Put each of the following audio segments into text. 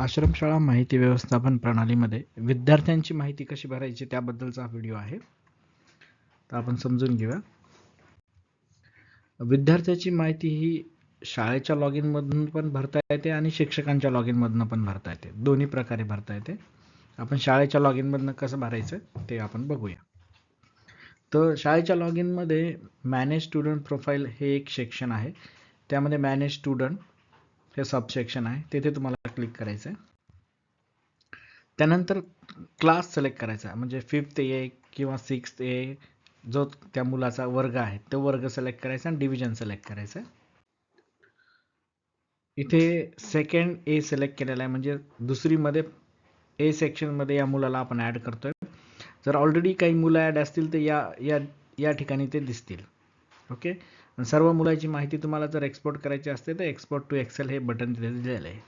आश्रमशाळा माहिती व्यवस्थापन प्रणालीमध्ये विद्यार्थ्यांची माहिती कशी भरायची त्याबद्दलचा हा व्हिडिओ आहे. तर आपण समजून घेऊया. विद्यार्थ्याची माहिती ही शाळेच्या लॉग इनमधून पण भरता येते आणि शिक्षकांच्या लॉग इनमधून पण भरता येते. दोन्ही प्रकारे भरता येते. आपण शाळेच्या लॉग इनमधनं कसं भरायचं ते आपण बघूया. तर शाळेच्या लॉग इनमध्ये मॅनेज स्टुडंट प्रोफाईल हे एक सेक्शन आहे. त्यामध्ये मॅनेज स्टुडंट हे सबसेक्शन आहे. तेथे तुम्हाला क्लिक करायचं आहे त्यानंतर क्लास सिलेक्ट करायचा. आहे म्हणजे फिफ्थ ए किंवा सिक्स्थ ए जो त्या मुलाचा वर्ग आहे तो वर्ग सिलेक्ट करायचा आणि डिव्हिजन सिलेक्ट करायचं. आहे इथे सेकंड ए सिलेक्ट केलेला आहे म्हणजे दुसरीमध्ये ए सेक्शनमध्ये या मुलाला आपण ॲड करतोय. जर ऑलरेडी काही मुलं ॲड असतील तर या या या ठिकाणी ते दिसतील. ओके सर्व मुलाची माहिती तुम्हाला जर एक्सपोर्ट करायची असते तर एक्सपोर्ट टू एक्सेल हे बटन तिथे दिलेलं आहे.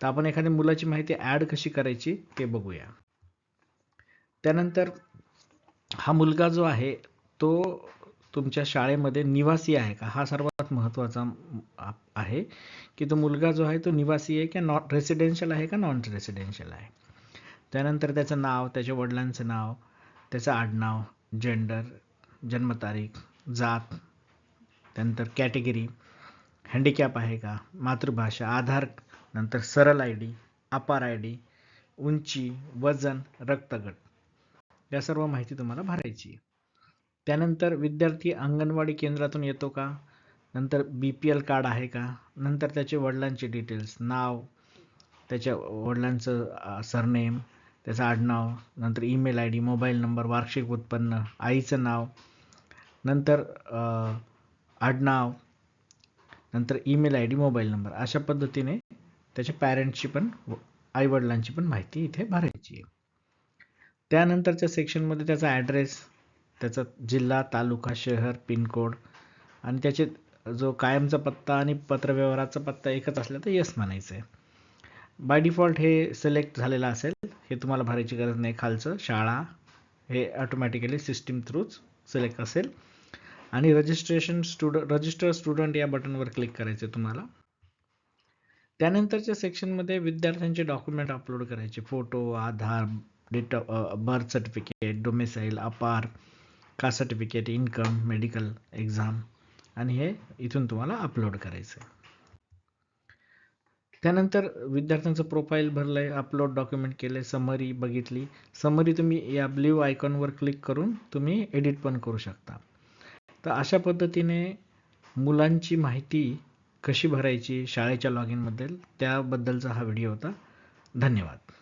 तर आपण एखाद्या मुलाची माहिती ॲड कशी करायची ते बघूया. त्यानंतर हा मुलगा जो आहे तो तुमच्या शाळेमध्ये निवासी आहे का? हा सर्वात महत्त्वाचा आहे की तो मुलगा जो आहे तो निवासी आहे की नॉन रेसिडेन्शियल आहे का नॉन रेसिडेन्शियल आहे? त्यानंतर त्याचं नाव त्याच्या वडिलांचं नाव त्याचं आडनाव जेंडर जन्मतारीख जात त्यानंतर कॅटेगरी हँडिकॅप आहे का मातृभाषा आधार नंतर Saral I D APAAR I D उंची वजन रक्तगट. या सर्व माहिती तुम्हाला भरायची आहे. त्यानंतर विद्यार्थी अंगणवाडी केंद्रातून येतो का? नंतर बी पी एल कार्ड आहे का? नंतर त्याचे वडिलांचे डिटेल्स नाव त्याच्या वडिलांचं सरनेम त्याचं आडनाव नंतर email I D mobile number वार्षिक उत्पन्न आईचं नाव नंतर आडनाव नंतर email I D mobile number. अशा पद्धतीने त्याच्या पॅरेंट्सची पण आईवडिलांची पण माहिती इथे भरायची आहे. त्यानंतरच्या सेक्शनमध्ये त्याचा ॲड्रेस त्याचा जिल्हा तालुका शहर पिनकोड आणि त्याचे जो कायमचा पत्ता आणि पत्रव्यवहाराचा पत्ता एकच असला तर यस म्हणायचं आहे. बाय डिफॉल्ट हे सिलेक्ट झालेलं असेल हे तुम्हाला भरायची गरज नाही. खालचं शाळा हे ऑटोमॅटिकली सिस्टीम थ्रूच सिलेक्ट असेल. आणि रजिस्ट्रेशन स्टुड रजिस्टर स्टुडंट या बटनवर क्लिक करायचे तुम्हाला. त्यानंतरच्या सेक्शनमध्ये विद्यार्थ्यांचे डॉक्युमेंट अपलोड करायचे. Photo Aadhaar date birth certificate domicile APAAR caste certificate income medical exam आणि हे इथून तुम्हाला अपलोड करायचं आहे. त्यानंतर विद्यार्थ्यांचं प्रोफाईल भरलं आहे अपलोड डॉक्युमेंट केले समरी बघितली. समरी तुम्ही या ब्ल्यू आयकॉनवर क्लिक करून तुम्ही एडिट पण करू शकता. तर अशा पद्धतीने मुलांची माहिती कशी भरायची शाळेच्या लॉग इनबद्दल त्याबद्दलचा हा व्हिडिओ होता. धन्यवाद.